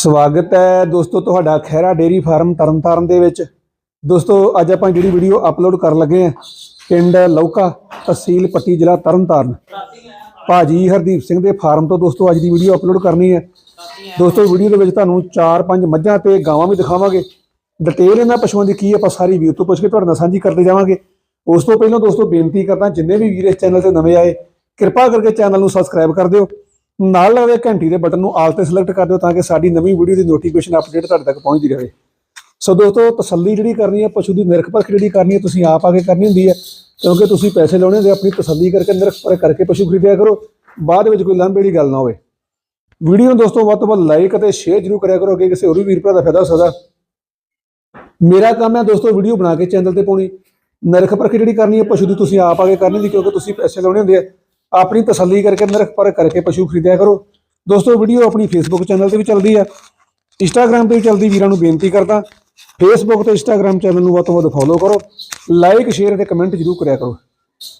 ਸਵਾਗਤ ਹੈ ਦੋਸਤੋ ਤੁਹਾਡਾ ਖੈਰਾ ਡੇਰੀ ਫਾਰਮ ਤਰਨਤਾਰਨ ਦੇ ਵਿੱਚ। ਦੋਸਤੋ, ਅੱਜ ਆਪਾਂ ਜਿਹੜੀ ਵੀਡੀਓ ਅਪਲੋਡ ਕਰਨ ਲੱਗੇ ਹਾਂ, ਪਿੰਡ ਲੌਕਾ ਤਹਿਸੀਲ ਪੱਟੀ ਜ਼ਿਲ੍ਹਾ ਤਰਨਤਾਰਨ। ਭਾਜੀ ਹਰਦੀਪ ਸਿੰਘ ਦੇ ਫਾਰਮ ਤੋਂ ਦੋਸਤੋ ਅੱਜ ਦੀ ਵੀਡੀਓ ਅਪਲੋਡ ਕਰਨੀ ਹੈ। ਦੋਸਤੋ, ਵੀਡੀਓ ਦੇ ਵਿੱਚ ਤੁਹਾਨੂੰ 4-5 ਮੱਝਾਂ ਤੇ ਗਾਵਾਂ ਵੀ ਦਿਖਾਵਾਂਗੇ। ਡਿਟੇਲ ਇਹਨਾਂ ਪਸ਼ੂਆਂ ਦੀ ਕੀ ਹੈ, ਆਪਾਂ ਸਾਰੀ ਵੀਰ ਤੋਂ ਪੁੱਛ ਕੇ ਤੁਹਾਡੇ ਨਾਲ ਸਾਂਝੀ ਕਰਦੇ ਜਾਵਾਂਗੇ। ਉਸ ਤੋਂ ਪਹਿਲਾਂ ਦੋਸਤੋ ਬੇਨਤੀ ਕਰਦਾ, ਜਿੰਨੇ ਵੀ ਵੀਰ ਇਸ ਚੈਨਲ ਤੇ ਨਵੇਂ ਆਏ, ਕਿਰਪਾ ਕਰਕੇ ਚੈਨਲ ਨੂੰ ਸਬਸਕ੍ਰਾਈਬ ਕਰ ਦਿਓ। ਨਾਲ ਲੱਗਦੇ ਘੰਟੀ ਦੇ ਬਟਨ ਨੂੰ ਆਲ ਤੇ ਸਿਲੈਕਟ ਕਰ ਦਿਓ ਤਾਂ ਕਿ ਸਾਡੀ ਨਵੀਂ ਵੀਡੀਓ ਦੀ ਨੋਟੀਫਿਕੇਸ਼ਨ ਅਪਡੇਟ ਤੁਹਾਡੇ ਤੱਕ ਪਹੁੰਚਦੀ ਰਹੇ। ਸੋ ਦੋਸਤੋ, ਤਸੱਲੀ ਜਿਹੜੀ ਕਰਨੀ ਹੈ, ਪਸ਼ੂ ਦੀ ਨਿਰਖ ਪਰਖ ਜਿਹੜੀ ਕਰਨੀ ਹੈ, ਤੁਸੀਂ ਆਪ ਆ ਕੇ ਕਰਨੀ ਹੁੰਦੀ ਹੈ, ਕਿਉਂਕਿ ਤੁਸੀਂ ਪੈਸੇ ਲਾਉਣੇ ਹੁੰਦੇ ਆਪਣੀ ਤਸੱਲੀ ਕਰਕੇ, ਨਿਰਖ ਪਰਖ ਕਰਕੇ ਪਸ਼ੂ ਖਰੀਦਿਆ ਕਰੋ। ਬਾਅਦ ਵਿੱਚ ਕੋਈ ਲੰਬੇ ਵਾਲੀ ਗੱਲ ਨਾ ਹੋਵੇ। ਵੀਡੀਓ ਨੂੰ ਦੋਸਤੋ, ਵੱਧ ਤੋਂ ਵੱਧ ਲਾਈਕ ਅਤੇ ਸ਼ੇਅਰ ਜ਼ਰੂਰ ਕਰਿਆ ਕਰੋ, ਅੱਗੇ ਕਿਸੇ ਹੋਰ ਵੀ ਵੀਰ ਭਰਾ ਦਾ ਫਾਇਦਾ ਹੋ ਸਕਦਾ। ਮੇਰਾ ਕੰਮ ਹੈ ਦੋਸਤੋ ਵੀਡੀਓ ਬਣਾ ਕੇ ਚੈਨਲ ਤੇ ਪਾਉਣੀ। ਨਿਰਖ ਪਰਖ ਜਿਹੜੀ ਕਰਨੀ ਹੈ, ਪਸ਼ੂ ਦੀ ਤੁਸੀਂ ਆਪ ਆ ਕੇ ਕਰਨੀ ਦੀ ਕਿਉਂਕਿ ਤੁਸੀਂ ਪੈਸੇ ਲਾਉਣੇ ਹੁੰਦੇ ਆ। ਆਪਣੀ ਤਸੱਲੀ ਕਰਕੇ ਨਿਰਖ ਪਰਖ ਕਰਕੇ ਪਸ਼ੂ ਖਰੀਦਿਆ ਕਰੋ। ਦੋਸਤੋ ਵੀਡੀਓ ਆਪਣੀ ਫੇਸਬੁੱਕ ਚੈਨਲ ਤੇ ਵੀ ਚੱਲਦੀ ਆ। ਇੰਸਟਾਗ੍ਰam ਤੇ ਵੀ ਚੱਲਦੀ ਵੀਰਾਂ ਨੂੰ ਬੇਨਤੀ ਕਰਦਾ। ਫੇਸਬੁੱਕ ਤੇ ਇੰਸਟਾਗ੍ਰam ਚੈਨਲ ਨੂੰ ਵੱਧ ਤੋਂ ਵੱਧ ਫੋਲੋ ਕਰੋ। ਲਾਈਕ ਸ਼ੇਅਰ ਅਤੇ ਕਮੈਂਟ ਜ਼ਰੂਰ ਕਰਿਆ ਕਰੋ।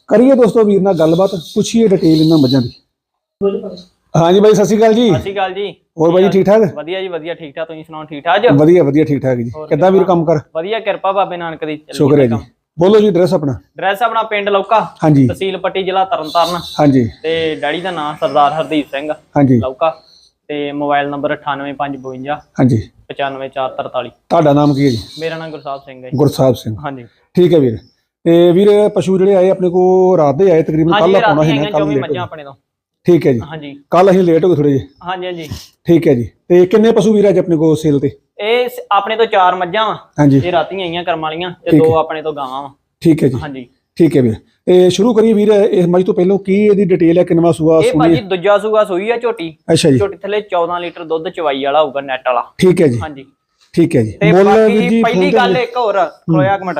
ਕਰੀਏ ਦੋਸਤੋ ਵੀਰ ਨਾਲ ਗੱਲਬਾਤ ਪੁੱਛੀਏ ਡਿਟੇਲ ਇਹਨਾਂ ਮੱਝਾਂ ਦੀ। ਹਾਂਜੀ ਬਾਈ ਸਤਿ ਸ਼੍ਰੀ ਅਕਾਲ ਜੀ। ਸਤਿ ਸ਼੍ਰੀ ਅਕਾਲ ਜੀ। ਹੋਰ ਬਾਈ ਠੀਕ ਠਾਕ ਵਧੀਆ ਜੀ ਵਧੀਆ ਠੀਕ ਠਾਕ ਤੁਸੀਂ ਸੁਣਾਓ ਠੀਕ ਠਾਕ ਜੀ? ਵਧੀਆ ਵਧੀਆ ਠੀਕ ਠਾਕ ਜੀ ਕਿੱਦਾਂ ਵੀਰ ਕੰਮ ਕਰ? ਵਧੀਆ ਕਿਰਪਾ ਬਾਬੇ ਨਾਨਕ ਦੀ ਚੱਲੀ ਸ਼ੁਕਰ ਹੈ ਜੀ। ਬੋਲੋ ਜੀ ਐਡਰੈਸ ਆਪਣਾ। ਡਰੈਸ ਆਪਣਾ ਪਿੰਡ ਲੌਕਾ ਹਾਂਜੀ। ਤਹਿਸੀਲ ਪੱਟੀ ਜ਼ਿਲ੍ਹਾ ਤਰਨਤਾਰਨ। ਹਾਂਜੀ। ਤੇ ਡੈਡੀ ਦਾ ਨਾਮ ਸਰਦਾਰ ਹਰਦੀਪ ਸਿੰਘ ਹਾਂਜੀ। ਲੌਕਾ। ਤੇ ਮੋਬਾਈਲ ਨੰਬਰ 98552 ਹਾਂਜੀ। 95443 ਤੁਹਾਡਾ ਨਾਮ ਕੀ ਹੈ ਜੀ? ਮੇਰਾ ਨਾਮ ਗੁਰਸਾਹਿਬ ਸਿੰਘ ਹੈ। ਗੁਰਸਾਹਿਬ ਸਿੰਘ। ਹਾਂਜੀ। ਠੀਕ ਹੈ ਵੀਰ। ਤੇ ਵੀਰ ਪਸ਼ੂ ਜਿਹੜੇ ਆਏ ਆਪਣੇ ਕੋ ਰਾਤ ਦੇ ਆਏ ਤਕਰੀਬਨ ਕੱਲ ਰਾਤੀ ਸੀ ਨਾ ਕੱਲ 24 ਮੱਝਾਂ ਆਪਣੇ ਤੋਂ। ਠੀਕ ਹੈ ਜੀ। ਹਾਂਜੀ। ਕੱਲ ਅਸੀਂ ਲੇਟ ਹੋ ਗਏ ਥੋੜੇ ਜਿਹੇ। ਹਾਂਜੀ ਹਾਂਜੀ। ਠੀਕ ਹੈ ਜੀ। ਤੇ ਕਿੰਨੇ ਪਸ਼ੂ ਵੀਰ ਅੱਜ ਆਪਣੇ ਕੋ ਸੇਲ ਤੇ? ਇਹ ਸ- ਆਪਣੇ ਤੋਂ ਚਾਰ ਮੱਝਾਂ ਵਾ। ਹਾਂਜੀ। ਇਹ ਰਾਤੀ ਆਈਆਂ ਕਰਮ ਵਾਲੀਆਂ ਤੇ ਠੀਕ ਦੋ ਆਪਣੇ ਤੋਂ ਗਾਵਾਂ ਵਾ। ਠੀਕ ਹੈ ਜੀ। ਹਾਂਜੀ। ਠੀਕ ਹੈ ਵੀਰ। ਤੇ ਸ਼ੁਰੂ ਕਰੀਏ ਵੀਰ ਇਸ ਮੱਝ ਤੋਂ ਪਹਿਲਾਂ ਕੀ ਇਹਦੀ ਡਿਟੇਲ ਹੈ ਕਿੰਨਵਾ ਸੂਆ ਇਹ ਭਾਜੀ ਦੂਜਾ ਸੂਗਾ ਸੂਈ ਆ ਝੋਟੀ। ਅੱਛਾ ਜੀ। ਝੋਟੀ ਥੱਲੇ 14 ਲੀਟਰ ਦੁੱਧ ਚਵਾਈ ਵਾਲਾ ਹੋਊਗਾ ਨੈਟ ਵਾਲਾ। ਠੀਕ ਹੈ ਜੀ। ਹਾਂਜੀ। ਠੀਕ ਹੈ ਜੀ। ਤੇ ਮੁੱਲ ਬਾਕੀ ਜੀ ਪਹਿਲੀ ਗੱਲ ਇੱਕ ਹੋਰ ਖਲੋਇਆ ਇੱਕ ਮਿੰਟ।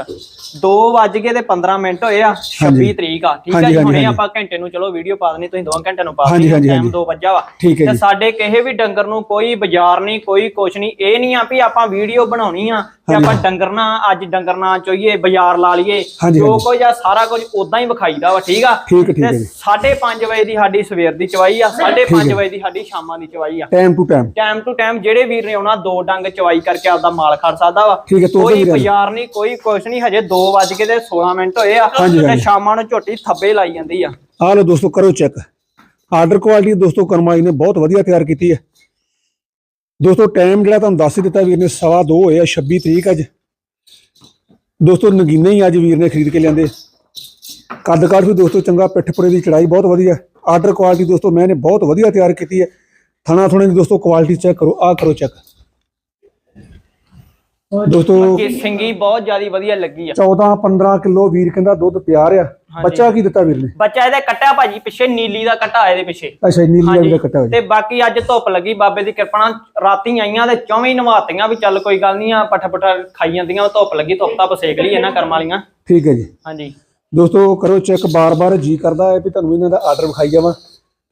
2 ਵੱਜ ਕੇ ਤੇ 15 ਮਿੰਟ ਹੋਏ ਆ 26 ਹਾਂਜੀ। ਤਰੀਕ ਆ। ਠੀਕ ਹਾਂਜੀ, ਜੀ ਹੁਣੇ। ਆਪਾਂ ਘੰਟੇ ਨੂੰ ਚਲੋ ਵੀਡੀਓ ਪਾ ਦੇਣੀ ਤੁਸੀਂ 2 ਘੰਟੇ ਨੂੰ ਪਾ ਹਾਂਜੀ, ਟਾਈਮ। 2 ਵਜਾ ਵਾ। ਹੈ ਤੇ ਸਾਡੇ ਕਿਸੇ ਵੀ ਡੰਗਰ ਨੂੰ ਕੋਈ ਬਾਜ਼ਾਰ ਨਹੀਂ ਕੋਈ ਕੁਛ ਨਹੀਂ ਇਹ ਨਹੀਂ ਆ ਵੀ ਆਪਾਂ ਵੀਡੀਓ ਬਣਾਉਣੀ ਆ ਤੇ। ਆਪਾਂ ਡੰਗਰ ਨਾ ਅੱਜ ਡੰਗਰ ਨਾ ਚੋਈਏ ਬਾਜ਼ਾਰ ਲਾ ਲਈਏ। ਜੋ। ਕੁਝ ਆ ਸਾਰਾ ਕੁਝ ਉਦਾਂ ਹੀ ਵਿਖਾਈਦਾ ਵਾ ਠੀਕ ਆ? ਤੇ ਜੀ। 5:30 ਵਜੇ ਦੀ ਸਾਡੀ ਸਵੇਰ ਦੀ ਚਵਾਈ ਆ 5:30 ਵਜੇ ਦੀ ਸਾਡੀ ਸ਼ਾਮਾਂ ਦੀ ਚਵਾਈ ਆ। Time to time time to time ਜਿਹੜੇ ਵੀਰ ਨੇ ਆਉਣਾ ਦੋ ਡੰਗ ਚਵਾਈ ਕਰਕੇ ਆਪਦਾ ਮਾਲ ਖੜ ਸਕਦਾ ਵਾ। ਕੋਈ ਬਾਜ਼ਾਰ ਨਹੀਂ ਕੋਈ ਕੁਛ ਨਹੀਂ ਹਜੇ 2 ਵਜ ਕੇ ਤੇ 16 ਮਿੰਟ ਹੋਏ ਆ ਤੇ। ਸ਼ਾਮਾਂ ਨੂੰ ਝੋਟੀ ਥੱਬੇ ਲਾਈ ਜਾਂਦੀ ਆ। ਆ ਲਓ ਦੋਸਤੋ ਕਰੋ ਚੈੱਕ। ਆਰਡਰ ਕੁਆਲਿਟੀ ਦੋਸਤੋ ਕਰਮਾਈ ਨੇ ਬਹੁਤ ਵਧੀਆ ਤਿਆਰ ਕੀਤੀ ਹੈ। ਦੋਸਤੋ ਟਾਈਮ ਜਿਹੜਾ ਤੁਹਾਨੂੰ ਦੱਸ ਹੀ ਦਿੱਤਾ ਵੀਰ ਨੇ, ਸਵਾ ਦੋ ਹੋਏ ਆ 26 ਤਰੀਕ ਅੱਜ। ਦੋਸਤੋ, ਨਗੀਨੇ ਹੀ ਅੱਜ ਵੀਰ ਨੇ ਖਰੀਦ ਕੇ ਲਿਆਂਦੇ। ਕੱਦ ਕਾਠ ਵੀ ਦੋਸਤੋ, ਚੰਗਾ ਪਿੱਠਪੁਰੇ ਦੀ ਚੜਾਈ ਬਹੁਤ ਵਧੀਆ। ਆਰਡਰ ਕੁਆਲਿਟੀ ਦੋਸਤੋ ਮੈਂ ਨੇ ਬਹੁਤ ਵਧੀਆ ਤਿਆਰ ਕੀਤੀ ਹੈ। ਥਣਾ ਥੁਣੇ ਦੀ ਦੋਸਤੋ ਕੁਆਲਿਟੀ ਚੈੱਕ ਕਰੋ, ਆਹ ਕਰੋ ਚੈੱਕ ਦੋਸਤੋ ਕਿ ਸਿੰਗੀ ਬਹੁਤ ਜਿਆਦੀ ਵਧੀਆ ਲੱਗੀ ਆ। 14 15 ਕਿਲੋ ਵੀਰ ਕਹਿੰਦਾ ਦੁੱਧ ਤਿਆਰ ਆ। ਬੱਚਾ ਕੀ ਦਿੱਤਾ ਵੀਰ ਨੇ? ਬੱਚਾ ਇਹਦਾ ਕੱਟਿਆ ਭਾਜੀ ਪਿੱਛੇ ਨੀਲੀ ਦਾ ਕੱਟਾ ਇਹਦੇ ਪਿੱਛੇ। ਅੱਛਾ ਨੀਲੀ ਦਾ ਕੱਟਾ ਤੇ ਬਾਕੀ ਅੱਜ ਧੁੱਪ ਲੱਗੀ ਬਾਬੇ ਦੀ ਕਿਰਪਾ ਨਾਲ ਰਾਤੀ ਆਈਆਂ ਤੇ ਚੌਵੇਂ ਨਵਾਤੀਆਂ ਵੀ ਚੱਲ ਕੋਈ ਗੱਲ ਨਹੀਂ ਆ ਪੱਠਾ ਪੱਠਾ ਖਾਈ ਜਾਂਦੀਆਂ ਧੁੱਪ ਲੱਗੀ ਧੁੱਪ ਤਾਂ ਸੇਕ ਲਈ ਇਹਨਾਂ ਕਰਮ ਵਾਲੀਆਂ। ਠੀਕ ਹੈ ਜੀ। ਹਾਂਜੀ। ਦੋਸਤੋ ਕਰੋ ਚੈੱਕ ਬਾਰ-ਬਾਰ ਜੀ ਕਰਦਾ ਹੈ ਵੀ ਤੁਹਾਨੂੰ ਇਹਨਾਂ ਦਾ ਆਰਡਰ ਵਿਖਾਈ ਜਾਵਾਂ।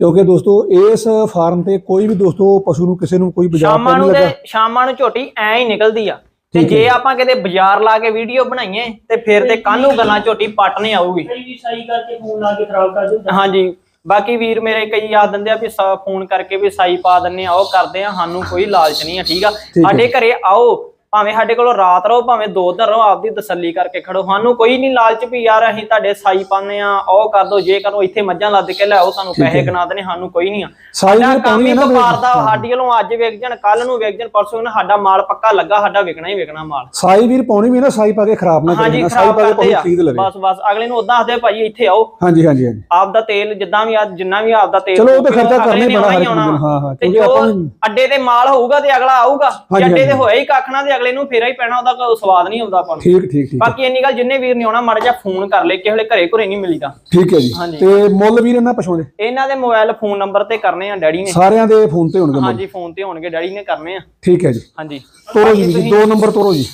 ਕਿਉਂਕਿ ਦੋਸਤੋ ਇਸ ਫਾਰਮ ਤੇ ਕੋਈ ਵੀ ਦੋਸਤੋ ਪਸ਼ੂ ਨੂੰ ਕਿਸੇ ਨੂੰ ਕੋਈ ਸ਼ਾਮਾਂ ਨਹੀਂ ਲੱਗਾ। ਸ਼ਾਮਾਂ ਨੂੰ ਝੋਟੀ ਐ ਹੀ ਨਿਕਲਦੀ ਆ। ਤੇ। ਜੇ ਆਪਾਂ ਕਿਤੇ ਬਾਜ਼ਾਰ ਲਾ ਕੇ ਵੀਡੀਓ ਬਣਾਈਏ ਤੇ ਫਿਰ ਤੇ ਕਾਹਨੂੰ ਗੱਲਾਂ ਝੋਟੀ ਪੱਟ ਨਹੀਂ ਆਊਗੀ ਵੀ ਸਾਈ ਕਰਕੇ ਫੋਨ ਲਾ ਕੇ ਖਰਾਬ ਕਰ ਦਿੰਦਾ ਹਾਂਜੀ ਬਾਕੀ ਵੀਰ ਮੇਰੇ ਕਈ ਯਾਦ ਦਿੰਦੇ ਆ ਵੀ ਸਾ ਫੋਨ ਕਰਕੇ ਵੀ ਸਾਈ ਪਾ ਦਿੰਨੇ ਆ ਉਹ ਕਰਦੇ ਆ ਸਾਨੂੰ ਕੋਈ ਲਾਲਚ ਨਹੀਂ ਆ ਠੀਕ ਆ। ਸਾਡੇ ਘਰੇ ਆਓ ਭਾਵੇਂ ਸਾਡੇ ਕੋਲੋਂ ਰਾਤ ਰਹੋ ਭਾਵੇਂ ਦੋ ਦਿਨ ਰਹੋ ਆਪਦੀ ਤਸੱਲੀ ਕਰਕੇ ਖੜੋ। ਸਾਨੂੰ ਕੋਈ ਨਹੀਂ ਲਾਲਚ ਵੀ ਯਾਰ ਅਸੀਂ ਤੁਹਾਡੇ ਸਾਈ ਪਾਉਂਦੇ ਆ ਉਹ ਕਰ ਦੋ ਜੇ ਕਰੋ ਇੱਥੇ ਮੱਝਾਂ ਲੱਦ ਕੇ ਲਿਆਓ ਤੁਹਾਨੂੰ ਪੈਸੇ ਗਿਣਾ ਦੇਣੇ ਸਾਨੂੰ ਕੋਈ ਨਹੀਂ ਆ। ਸਾਈ ਸਾਡਾ ਕੰਮ ਹੀ। ਵਪਾਰ ਦਾ ਸਾਡੀ ਵੱਲੋਂ ਅੱਜ ਵੇਚ ਜਾਣ ਕੱਲ ਨੂੰ ਵੇਚ ਜਾਣ ਪਰਸੋਂ ਨੂੰ ਸਾਡਾ ਮਾਲ ਪੱਕਾ ਲੱਗਾ ਸਾਡਾ ਵਿਕਣਾ ਹੀ ਵਿਕਣਾ ਮਾਲ। ਸਾਈ ਵੀਰ ਪਾਉਣੀ ਵੀ ਨਾ ਸਾਈ ਪਾ ਕੇ ਖਰਾਬ ਨਾ ਕਰੇ ਨਾ ਸਾਈ ਪਾ ਕੇ ਆ। ਖਰੀਦ ਲਵੇ। ਬਸ ਬਸ ਅਗਲੇ ਨੂੰ ਉਦਾਂ ਆਖਦੇ ਭਾਜੀ ਇੱਥੇ ਆਓ। ਹਾਂਜੀ ਹਾਂਜੀ ਹਾਂਜੀ। ਆਪ ਦਾ ਤੇਲ ਜਿੱਦਾਂ ਵੀ ਆ ਜਿੰਨਾ ਵੀ ਆਪ ਦਾ ਤੇਲ ਚਲੋ ਉਹ ਤਾਂ ਖਰਚਾ ਕਰਨਾ ਹੀ ਆਉਣਾ ਹਰ ਹੀ ਹਾਂ ਕਿਉਂਕਿ ਆਪਾਂ ਅੱਡੇ ਤੇ ਮਾਲ ਹੋਊਗਾ ਤੇ ਅਗਲਾ ਆਊਗਾ ਅੱਡੇ ਤੇ। ਹੋਇਆ ਹੀ ਕੱਖ ਨਾ ਤੇ ਅਗਲੇ ਨੂੰ ਫੇਰਾ ਹੀ ਪੈਣਾ ਉਹਦਾ ਕੋਈ ਸਵਾਦ ਨਹੀਂ ਆਉਂਦਾ ਆਪਾਂ ਨੂੰ। ਠੀਕ ਠੀਕ ਠੀਕ। ਬਾਕੀ ਇੰਨੀ ਗੱਲ ਜਿੰਨੇ ਵੀਰ ਨੇ ਆਉਣਾ ਮਾੜਾ ਜਿਹਾ ਫੋਨ ਕਰ ਲੈ ਕਿਸੇ ਵੇਲੇ ਘਰੇ ਘਰੇ ਨਹੀਂ ਮਿਲੀਦਾ। ਠੀਕ ਹੈ ਜੀ। ਤੇ ਮੁੱਲ ਵੀਰ ਇਹਨਾਂ ਪਸ਼ੂਆਂ ਦੇ? ਇਹਨਾਂ ਦੇ ਮੋਬਾਈਲ ਫੋਨ ਨੰਬਰ ਤੇ ਕਰਨੇ ਆ ਡੈਡੀ ਨੇ। ਸਾਰਿਆਂ ਦੇ ਫੋਨ ਤੇ ਹੋਣਗੇ ਹਾਂਜੀ ਫੋਨ ਤੇ ਹੋਣਗੇ ਡੈਡੀ ਨੇ ਕਰਨੇ ਆ। ਠੀਕ ਹੈ ਜੀ। ਹਾਂਜੀ। ਤੋਰੋ ਜੀ ਦੋ ਨੰਬਰ ਤੋਰੋ ਜੀ।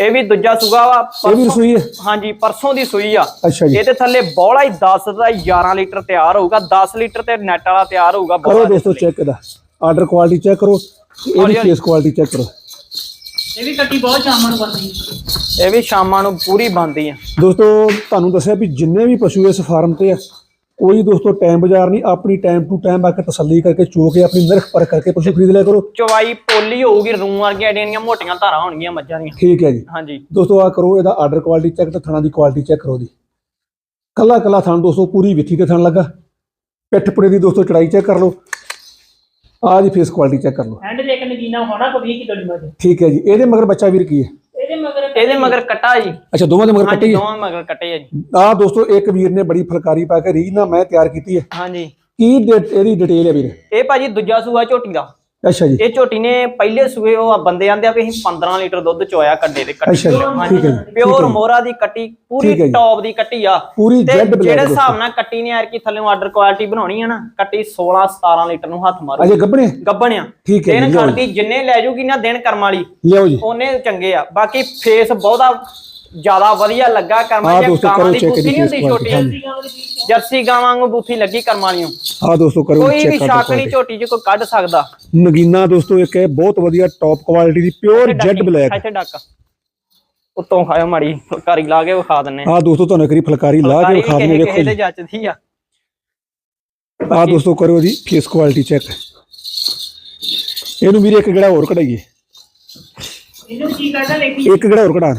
ਇਹ ਵੀ ਦੂਜਾ ਸੁਗਾ ਵਾ ਇਹ ਵੀ ਹੈ? ਹਾਂਜੀ ਪਰਸੋਂ ਦੀ ਸੂਈ ਆ। ਅੱਛਾ ਜੀ। ਇਹਦੇ ਥੱਲੇ ਬੋਲਾ ਹੀ 10 ਦਾ 11 ਲੀਟਰ ਤਿਆਰ ਹੋਊਗਾ 10 ਲੀਟਰ ਤੇ ਨੈਟ ਵਾਲਾ ਤਿਆਰ ਹੋਊਗਾ ਕਰੋ ਬੋਲਾ ਦੋਸਤੋ ਚੈੱਕ ਇਹਦਾ। ਆਰਡਰ ਕੁਆਲਿਟੀ ਚੈੱਕ ਕਰੋ। ਇਹਦੀ। ਫੇਸ ਕੁਆਲਿਟੀ ਚੈੱਕ ਕਰੋ। ਇਹ ਵੀ ਕੱਟੀ ਬਹੁਤ ਸ਼ਾਮਾਂ ਨੂੰ ਬਣਦੀ। ਇਹ ਵੀ ਸ਼ਾਮਾਂ ਨੂੰ ਪੂਰੀ ਬੰਦੀ ਆ। ਦੋਸਤੋ ਤੁਹਾਨੂੰ ਦੱਸਿਆ ਵੀ ਜਿੰਨੇ ਵੀ ਪਸ਼ੂ ਇਸ ਫਾਰਮ ਤੇ ਆ ਕੋਈ ਦੋਸਤੋ ਟਾਈਮ ਬਾਜ਼ਾਰ ਨਹੀਂ ਆਪਣੀ ਟਾਈਮ ਟੂ ਟਾਈਮ ਆ ਕੇ ਤਸੱਲੀ ਕਰਕੇ ਚੋ ਕੇ ਆਪਣੀ ਨਿਰਖ ਪਰਖ ਕਰਕੇ ਪਸ਼ੂ ਖਰੀਦ ਲਿਆ ਕਰੋ। ਚਵਾਈ ਪੋਲੀ ਹੋਊਗੀ ਰੂਮ ਵਰਗੀਆਂ ਐਡੀਆਂ ਮੋਟੀਆਂ ਧਾਰਾਂ ਹੋਣਗੀਆਂ ਮੱਝਾਂ ਦੀਆਂ। ਠੀਕ ਹੈ ਜੀ। ਹਾਂਜੀ। ਦੋਸਤੋ ਆ ਕਰੋ ਇਹਦਾ ਆਰਡਰ ਕੁਆਲਿਟੀ ਚੈੱਕ ਤੇ ਥਣਾ ਦੀ ਕੁਆਲਿਟੀ ਚੈੱਕ ਕਰੋ ਦੀ ਕੱਲਾ ਕੱਲਾ ਥਣ ਦੋਸਤੋ ਪੂਰੀ ਵਿੱਥੀ ਤੇ ਥਣ ਲੱਗਾ। ਪਿੱਠ ਪੁੜੇ ਦੀ ਦੋਸਤੋ ਚੜਾਈ ਚੈੱਕ ਕਰ ਲਓ। ਆ ਜੀ ਫੇਸ ਕੁਆਲਿਟੀ ਚੈੱਕ ਕਰ ਲਓ। ਐਂਡ ਦੇ ਇੱਕ ਨਗੀਨਾ ਹੋਣਾ ਕੋ 20 ਕਿਲੋ ਦੀ ਮੱਝ। ਠੀਕ ਹੈ ਜੀ। ਇਹਦੇ ਮਗਰ ਬੱਚਾ ਵੀਰ ਕੀ ਹੈ? ਇਹਦੇ ਮਗਰ ਇਹਦੇ ਮਗਰ ਕੱਟਾ ਜੀ। ਅੱਛਾ ਦੋਵਾਂ ਦੇ ਮਗਰ ਹਾਂਜੀ ਕੱਟੀ ਹੈ ਦੋਵਾਂ ਮਗਰ ਕੱਟੇ ਆ ਜੀ। ਆ ਦੋਸਤੋ ਇੱਕ ਵੀਰ ਨੇ ਬੜੀ ਫਲਕਾਰੀ ਪਾ ਕੇ ਰੀਝ ਨਾਲ ਮੈਂ ਤਿਆਰ ਕੀਤੀ ਹੈ। ਹਾਂਜੀ। ਕੀ ਡੇ- ਇਹਦੀ ਡਿਟੇਲ ਹੈ ਵੀਰ? ਇਹ ਭਾਜੀ ਦੂਜਾ ਸੂਆ ਝੋਟੀ ਦਾ ਅੱਛਾ ਜੀ। ਇਹ ਝੋਟੀ ਨੇ ਪਹਿਲੇ ਸੂਏ ਉਹ ਬੰਦੇ ਆਂਦੇ ਆ ਵੀ ਅਸੀਂ 15 ਲੀਟਰ ਦੁੱਧ ਚੋਇਆ ਕੱਡੇ ਦੇ ਕੱਟੀ। ਅੱਛਾ ਜੀ ਠੀਕ ਹੈ ਜੀ ਪਿਓਰ ਮੋਰਾ ਦੀ ਕੱਟੀ ਠੀਕ ਹੈ ਪੂਰੀ ਜੀ। ਟੌਪ ਦੀ ਕੱਟੀ ਆ। ਪੂਰੀ ਤੇ ਜੈਡ ਜਿਹੜੇ ਬਲੈਕ ਹਿਸਾਬ ਨਾਲ ਕੱਟੀ ਨੇ ਯਾਰ ਕੀ ਥੱਲੇੋਂ ਆਰਡਰ ਕੁਆਲਿਟੀ ਬਣਾਉਣੀ ਆ ਨਾ ਕੱਟੀ 16 17 ਲੀਟਰ ਨੂੰ ਹੱਥ ਮਾਰੂ। ਅਜੇ ਗੱਬਣੇ ਗੱਬਣ ਆ। ਠੀਕ ਹੈ ਦਿਨ ਜੀ। ਲਿਆਓ ਖੜਦੀ ਜਿੰਨੇ ਲੈ ਜੂਗੀ ਨਾ ਦਿਨ ਕਰਮ ਵਾਲੀ। ਲਿਆਓ ਜੀ। ਉਹਨੇ ਚੰਗੇ ਆ। ਬਾਕੀ ਫੇਸ ਬਹੁਤਾ ਜ਼ਿਆਦਾ ਵਧੀਆ ਲੱਗਾ ਕਰਮਾਂ ਆਹ ਦੀ ਦੋਸਤੋ ਕਰੋ ਨਹੀਂ ਇਹਦੀ ਛੋਟੀ quality, ਜਰਸੀ ਗਾਵਾਂ ਵਾਂਗੂ ਬੂਥੀ ਲੱਗੀ ਕਰਮ ਵਾਲੀਆਂ ਆ ਦੋਸਤੋ ਕਰੋ ਕੋਈ ਵੀ ਚੈੱਕ ਕਰ ਸ਼ੱਕ ਨਹੀਂ ਝੋਟੀ 'ਚ ਕੋਈ ਕੱਢ ਸਕਦਾ। ਨਗੀਨਾ ਦੋਸਤੋ ਇੱਕ ਹੈ ਬਹੁਤ ਵਧੀਆ ਟੌਪ ਕੁਆਲਿਟੀ ਦੀ ਪਿਓਰ ਜੈਡ ਬਲੈਕ ਇੱਥੇ ਡੱਕ। ਉੱਤੋਂ ਖਾਇਓ ਮਾੜੀ ਫੁਲਕਾਰੀ ਲਾ ਕੇ ਵਿਖਾ ਦਿੰਨੇ ਆ। ਦੋਸਤੋ ਤੁਹਾਨੂੰ ਇੱਕ ਵਾਰੀ ਫਲਕਾਰੀ ਲਾ ਕੇ ਵਿਖਾ ਦਿੰਦੇ ਵੇਖੋ ਕਿਸੇ ਦੇ ਜੀ। ਜੱਚਦੀ ਆ। ਆ ਦੋਸਤੋ ਕਰੋ ਜੀ ਫੇਸ ਕੁਆਲਿਟੀ ਚੈੱਕ ਇਹਨੂੰ ਵੀਰੇ ਇੱਕ ਗੜਾ ਹੋਰ ਕਢਾਈਏ। ਇਹਨੂੰ ਕੀ ਕਰਦਾ ਵੇਖੀ। ਇੱਕ ਗੜਾ ਹੋਰ ਕਢਾਣ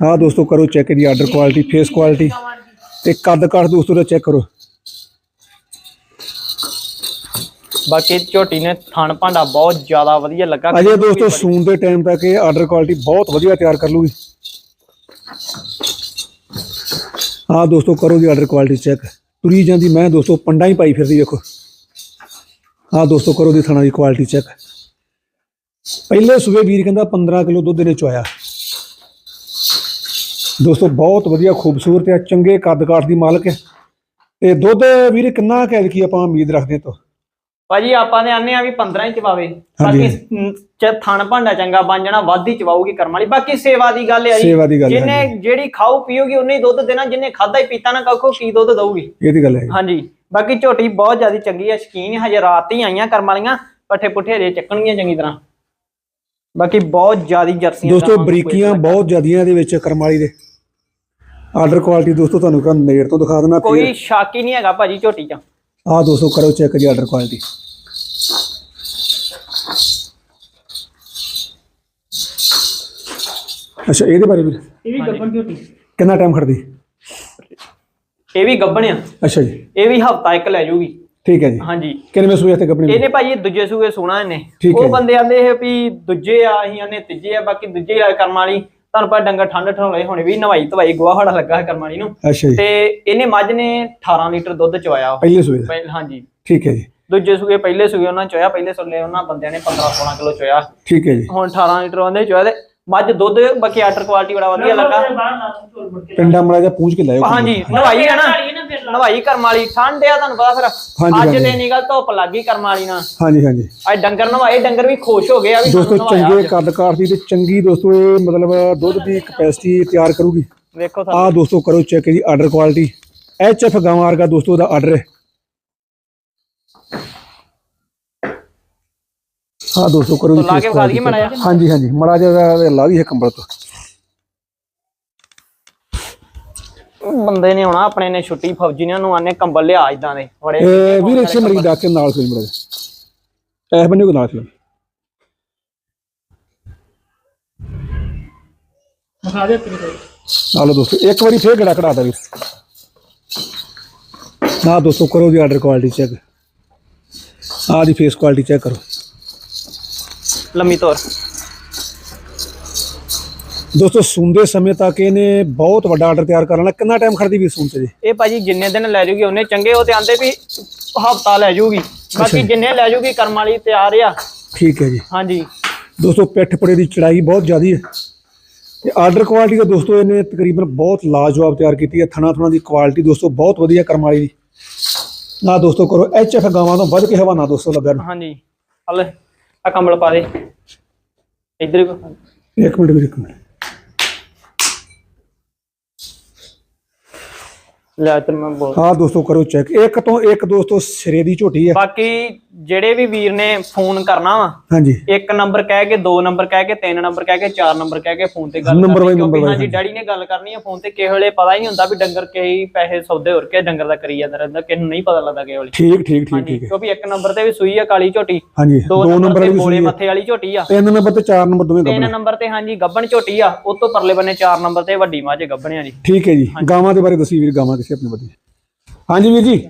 ਆ ਦੋਸਤੋ ਕਰੋ ਚੈੱਕ ਦੀ ਆਰਡਰ ਕੁਆਲਿਟੀ ਫੇਸ ਕੁਆਲਿਟੀ ਤੇ ਕੱਦ ਕਾਠ ਦੋਸਤੋ ਦਾ ਚੈੱਕ ਕਰੋ। ਬਾਕੀ ਝੋਟੀ ਨੇ ਥਣ ਭਾਂਡਾ ਬਹੁਤ ਜ਼ਿਆਦਾ ਵਧੀਆ ਲੱਗਾ। ਅਜੇ ਦੋਸਤੋ ਸੂਨ ਦੇ ਟਾਈਮ ਤੱਕ ਇਹ ਆਰਡਰ ਕੁਆਲਿਟੀ ਬਹੁਤ ਵਧੀਆ ਤਿਆਰ ਕਰ ਲੂਗੀ। ਆ ਦੋਸਤੋ ਕਰੋ ਦੀ ਆਰਡਰ ਕੁਆਲਿਟੀ ਚੈੱਕ ਤੁਰੀ ਜਾਂਦੀ ਮੈਂ ਦੋਸਤੋ ਪੰਡਾ ਹੀ ਪਾਈ ਫਿਰਦੀ ਵੇਖੋ। ਆ ਦੋਸਤੋ ਕਰੋ ਦੀ ਥਣਾ ਦੀ ਕੁਆਲਿਟੀ ਚੈੱਕ ਪਹਿਲੇ ਸੂਬੇ ਵੀਰ ਕਹਿੰਦਾ 15 ਕਿਲੋ ਦੁੱਧ ਨੇ ਚੁਆਇਆ। ਦੋਸਤੋ ਬਹੁਤ ਵਧੀਆ ਖੂਬਸੂਰਤ ਹੈ ਚੰਗੇ ਕੱਦ ਕਾਠ ਦੀ ਮਾਲਕ ਹੈ ਤੇ ਦੁੱਧ ਵੀਰ ਕਿੰਨਾ ਕਹਿ ਕੀ ਆਪਾਂ ਉਮੀਦ ਰੱਖਦੇ ਤੋਂ। ਭਾਜੀ ਆਪਾਂ ਨੇ ਆਨੇ ਆ ਵੀ 15 ਹੀ ਚਵਾਵੇ। ਬਾਕੀ ਥਣ ਭਾਂਡਾ ਚੰਗਾ ਬਣ ਜਾਣਾ ਵੱਧ ਹੀ ਚਵਾਉਗੀ ਕਰਮ ਵਾਲੀ। ਬਾਕੀ ਸੇਵਾ ਦੀ ਗੱਲ ਹੈ ਸੇਵਾ ਦੀ ਗੱਲ ਜਿਹਨੇ ਜਿਹੜੀ ਖਾਓ ਪੀਓਗੀ ਉਹਨੇ ਦੁੱਧ ਦੇਣਾ ਜਿਹਨੇ ਖਾਦਾ ਹੀ ਪੀਤਾ ਨਾ ਕੱਖੋ ਕੀ ਦੁੱਧ ਦਊਗੀ? ਇਹਦੀ ਗੱਲ ਹੈ ਹਾਂਜੀ। ਬਾਕੀ ਝੋਟੀ ਬਹੁਤ ਜ਼ਿਆਦਾ ਚੰਗੀ ਹੈ ਸ਼ਕੀਨ ਹਜੇ ਰਾਤ ਹੀ ਆਈਆਂ ਕਰਮ ਵਾਲੀਆਂ ਪੱਠੇ ਪੁੱਠੇ ਹਜੇ ਚੱਕਣਗੀਆਂ ਚੰਗੀ ਤਰ੍ਹਾਂ। ਬਾਕੀ ਬਹੁਤ ਜ਼ਿਆਦਾ ਜਰਸੀਆਂ ਦੋਸਤੋ ਬਰੀਕੀਆਂ ਬਹੁਤ ਜ਼ਿਆਦੀਆਂ ਇਹਦੇ ਵਿੱਚ ਕਰਮਾਲੀ ਦੇ। ਆਰਡਰ ਕੁਆਲਿਟੀ ਦੋਸਤੋ ਤੁਹਾਨੂੰ kan ਨੇੜ ਤੋਂ ਦਿਖਾ ਦੇਣਾ ਕੋਈ ਸ਼ੱਕ ਹੀ ਨਹੀਂ ਹੈਗਾ ਭਾਜੀ ਝੋਟੀ 'ਚ। ਆ ਦੋਸਤੋ ਕਰੋ ਚੈੱਕ ਜੀ ਆਰਡਰ ਕੁਆਲਿਟੀ। ਅੱਛਾ ਇਹਦੇ ਬਾਰੇ ਵੀ? ਇਹ ਵੀ ਗੱਬਣ ਝੋਟੀ। ਕਿੰਨਾ ਟਾਈਮ ਖੜਦੀ? ਇਹ ਵੀ ਗੱਬਣ ਆ। ਅੱਛਾ ਜੀ। ਇਹ ਵੀ ਹਫਤਾ ਇੱਕ ਲੈ ਜਾਊਗੀ ਠੀਕ ਹੈ ਜੀ। ਹਾਂਜੀ। ਕਿੰਨੇ ਸੂਏ ਤੇ ਕੱਪੜੇ ਇਹਨੇ ਭਾਜੀ ਦੂਜੇ ਸੂਏ ਸੋਣਾ ਇਹਨੇ। ਉਹ। ਬੰਦੇ ਆਂਦੇ ਇਹ ਵੀ ਦੂਜੇ ਆ ਅਸੀਂ ਆਨੇ ਤੀਜੇ ਆ ਬਾਕੀ ਦੂਜੇ ਆ ਕਰਮ ਵਾਲੀ। ਤੁਹਾਨੂੰ ਪਤਾ ਡੰਗਰ ਠੰਡ ਠੋਲੇ ਹੋਣੇ ਵੀ ਨਵਾਈ ਧਵਾਈ ਗੋਹਾ ਹੜਾ ਲੱਗਾ ਕਰਮ ਵਾਲੀ ਨੂੰ। ਅੱਛਾ ਜੀ। ਤੇ ਇਹਨੇ ਮੱਝ ਨੇ 18 ਲੀਟਰ ਦੁੱਧ ਚਵਾਇਆ ਪਹਿਲੇ ਸੂਏ ਦਾ? ਪਹਿਲ- ਹਾਂਜੀ। ਠੀਕ ਹੈ ਜੀ। ਦੂਜੇ ਸੂਏ ਪਹਿਲੇ ਸੂਏ ਉਹਨਾਂ ਚੋਇਆ ਪਹਿਲੇ ਸੂਏ ਉਹਨਾਂ ਬੰਦਿਆਂ ਨੇ 15 16 ਕਿਲੋ ਚੋਇਆ ਠੀਕ ਹੈ ਜੀ। ਹੁਣ 18 ਲੀਟਰ ਉਹਨੇ ਚੋਇਆ ਤੇ ਮੱਝ ਦੁੱਧ ਬਾਕੀ ਆਰਡਰ ਕੁਆਲਿਟੀ ਬੜਾ ਵਧੀਆ ਲੱਗਾ। ਦੂੰ ਪਿੰਡਾ ਮੜਾ ਜਾ ਪੂੰਝ ਕੇ ਲਾਇਓ ਹਾਂਜੀ ਨਵਾਈ ਆ ਨਾ ਨਵਾਈ ਕਰਮ ਵਾਲੀ ਠੰਡ ਆ ਤੁਹਾਨੂੰ ਪਤਾ ਫਿਰ। ਅੱਜ। ਤੇ ਨਿਕਲ ਧੁੱਪ ਲੱਗੀ ਕਰਮ ਵਾਲੀ ਨਾਲ। ਹਾਂਜੀ ਹਾਂਜੀ। ਅੱਜ ਡੰਗਰ ਨਵਾਏ ਡੰਗਰ ਵੀ ਖੁਸ਼ ਹੋ ਗਏ ਆ ਵੀ ਦੋਸਤੋ ਚੰਗੇ ਅੱਜ। ਕੱਦ ਕਾਠ ਦੀ ਤੇ ਚੰਗੀ ਦੋਸਤੋ ਇਹ ਮਤਲਬ ਦੁੱਧ ਦੀ ਕਪੈਸਿਟੀ ਤਿਆਰ ਕਰੂਗੀ। ਵੇਖੋ ਆ ਦੋਸਤੋ ਕਰੋ ਚੈੱਕ ਜੀ ਆਰਡਰ ਕੁਆਲਿਟੀ ਐਚ ਐਫ ਗਾਵਾਂ ਵਰਗਾ ਦੋਸਤੋ ਦਾ ਆਰਡਰ ਹੈ। ਹਾਂ ਦੋਸਤੋ ਕਰੋ ਜੀ ਲਾ ਕੇ ਵਿਖਾ ਦਈਏ ਮਾੜਾ ਜਿਹਾ। ਹਾਂਜੀ ਹਾਂਜੀ ਮੜਾ ਜਿਹਾ ਲਾ ਦੀ ਹੈ ਕੰਬਲ ਤੋਂ। ਬੰਦੇ ਨੇ ਆਉਣਾ ਆਪਣੇ ਨੇ ਛੁੱਟੀ ਫੌਜੀ ਨੇ ਉਹਨੂੰ ਆਨੇ ਕੰਬਲ ਲਿਆ ਇਦਾਂ ਦੇ। ਬੜੇ ਇਹ ਵੀਰ ਇਸੇ ਮਰੀ ਦਾ ਕੇ ਨਾਲ ਫਿਲਮ ਮੜਾ ਇਹ ਬੰਨੇ ਕੋ ਨਾਲ ਫਿਲਮ ਮਖਾ ਦੇ ਤੇਰੇ ਕੋਲ। ਨਾਲੋ ਦੋਸਤੋ ਇੱਕ ਵਾਰੀ ਫੇਰ ਗੜਾ ਕਢਾਤਾ ਵੀਰ। ਨਾ ਦੋਸਤੋ ਕਰੋ ਦੀ ਆਰਡਰ ਕੁਆਲਿਟੀ ਚੈੱਕ ਆ ਦੀ ਫੇਸ ਕੁਆਲਿਟੀ ਚੈੱਕ ਕਰੋ। ਲੰਮੀ ਤੌਰ। ਦੋਸਤੋ ਸੁਣਦੇ ਸਮੇਂ ਤੱਕ ਇਹਨੇ ਬਹੁਤ ਵੱਡਾ ਆਰਡਰ ਤਿਆਰ ਕਰ ਲੈਣਾ। ਕਿੰਨਾ ਟਾਈਮ ਖੜਦੀ ਵੀ ਸੁਣ ਤੇ ਜੀ? ਇਹ ਭਾਜੀ ਜਿੰਨੇ ਦਿਨ ਲੈ ਜੂਗੀ ਉਹਨੇ ਚੰਗੇ ਉਹ ਤੇ ਆਂਦੇ ਵੀ ਹਫਤਾ ਲੈ ਜੂਗੀ। ਬਾਕੀ ਜਿੰਨੇ ਲੈ ਜੂਗੀ ਕਰਮ ਵਾਲੀ ਤਿਆਰ ਆ। ਠੀਕ ਹੈ ਜੀ। ਹਾਂਜੀ। ਦੋਸਤੋ ਪਿੱਠ ਪੜੇ ਦੀ ਚੜਾਈ ਬਹੁਤ ਜ਼ਿਆਦੀ ਹੈ। ਤੇ ਆਰਡਰ ਕੁਆਲਿਟੀ ਦਾ ਦੋਸਤੋ ਇਹਨੇ ਤਕਰੀਬਨ ਬਹੁਤ ਲਾਜਵਾਬ ਤਿਆਰ ਕੀਤੀ ਹੈ। ਥਣਾ ਥਣਾ ਦੀ ਕੁਆਲਿਟੀ ਦੋਸਤੋ ਬਹੁਤ ਵਧੀਆ ਕਰਮ ਵਾਲੀ। ਦੀ ਨਾ ਦੋਸਤੋ ਕਰੋ ਐਚ ਐਫ ਗਾਵਾਂ ਤੋਂ ਵੱਧ ਕੇ ਹਵਾਨਾ ਦੋਸਤੋ ਲੱਗਾ ਨੂੰ। ਹਾਂਜੀ। ਹਲ ਆ ਕੰਬਲ ਪਾ ਦੇ। ਇੱਧਰ ਹੀ। ਇੱਕ ਮਿੰਟ ਵੀਰ ਇੱਕ ਮਿੰਟ। ਲੈ ਤੇ ਮੈਂ ਬੋਲ ਆਹ ਦੋਸਤੋ ਕਰੋ ਚੈੱਕ ਇੱਕ ਤੋਂ ਇੱਕ ਦੋਸਤੋ ਸਿਰੇ ਦੀ ਝੋਟੀ ਆ। ਬਾਕੀ ਜਿਹੜੇ ਵੀ ਵੀਰ ਨੇ ਫੋਨ ਕਰਨਾ ਵਾ ਹਾਂਜੀ। ਇੱਕ ਨੰਬਰ ਕਹਿ ਕੇ ਦੋ ਨੰਬਰ ਕਹਿ ਕੇ ਤਿੰਨ ਨੰਬਰ ਕਹਿ ਕੇ ਚਾਰ ਨੰਬਰ ਕਹਿ ਕੇ ਫੋਨ ਤੇ ਗੱਲ ਨੰਬਰ ਬਾਈ ਨੰਬਰ ਹਾਂਜੀ ਡੈਡੀ ਨੇ ਗੱਲ ਕਰਨੀ ਹੈ ਫੋਨ ਤੇ ਕਿਸੇ ਵੇਲੇ ਪਤਾ ਹੀ ਨਹੀਂ ਹੁੰਦਾ ਵੀ ਡੰਗਰ ਕਈ ਪੈਸੇ ਸੌਦੇ ਹੋਰ ਕੇ ਡੰਗਰ ਦਾ ਕਰੀ ਜਾਂਦਾ ਰਹਿੰਦਾ ਕਿਸੇ ਨੂੰ ਨਹੀਂ ਪਤਾ ਲੱਗਦਾ ਕਿਸੇ ਵੇਲੇ ਠੀਕ ਠੀਕ ਠੀਕ ਠੀਕ ਕਿਉਂਕਿ ਇੱਕ ਨੰਬਰ ਤੇ ਵੀ ਸੂਈ ਆ ਕਾਲੀ ਝੋਟੀ। ਹਾਂਜੀ ਦੋ ਨੰਬਰ ਤੇ ਆ। ਮੱਥੇ ਵਾਲੀ ਝੋਟੀ ਆ। ਤਿੰਨ ਨੰਬਰ ਤੇ ਚਾਰ ਨੰਬਰ ਦੋਵੇਂ ਤਿੰਨ ਗੱਬਣ ਨੰਬਰ ਤੇ ਹਾਂਜੀ ਗੱਬਣ ਝੋਟੀ ਆ ਉਸ ਤੋਂ ਪਰਲੇ ਬੰਨੇ ਚਾਰ ਨੰਬਰ ਤੇ ਵੱਡੀ ਮੱਝ ਗੱਬਣਿਆ ਜੀ ਠੀਕ ਹੈ ਜੀ ਗਾਵਾਂ ਦੇ ਬਾਰੇ ਦੱਸੀ ਵੀਰ ਗਾਵਾਂ ਕਿਸੇ ਆਪਣੀ ਵਧੀਆ ਹਾਂਜੀ ਵੀਰ ਜੀ।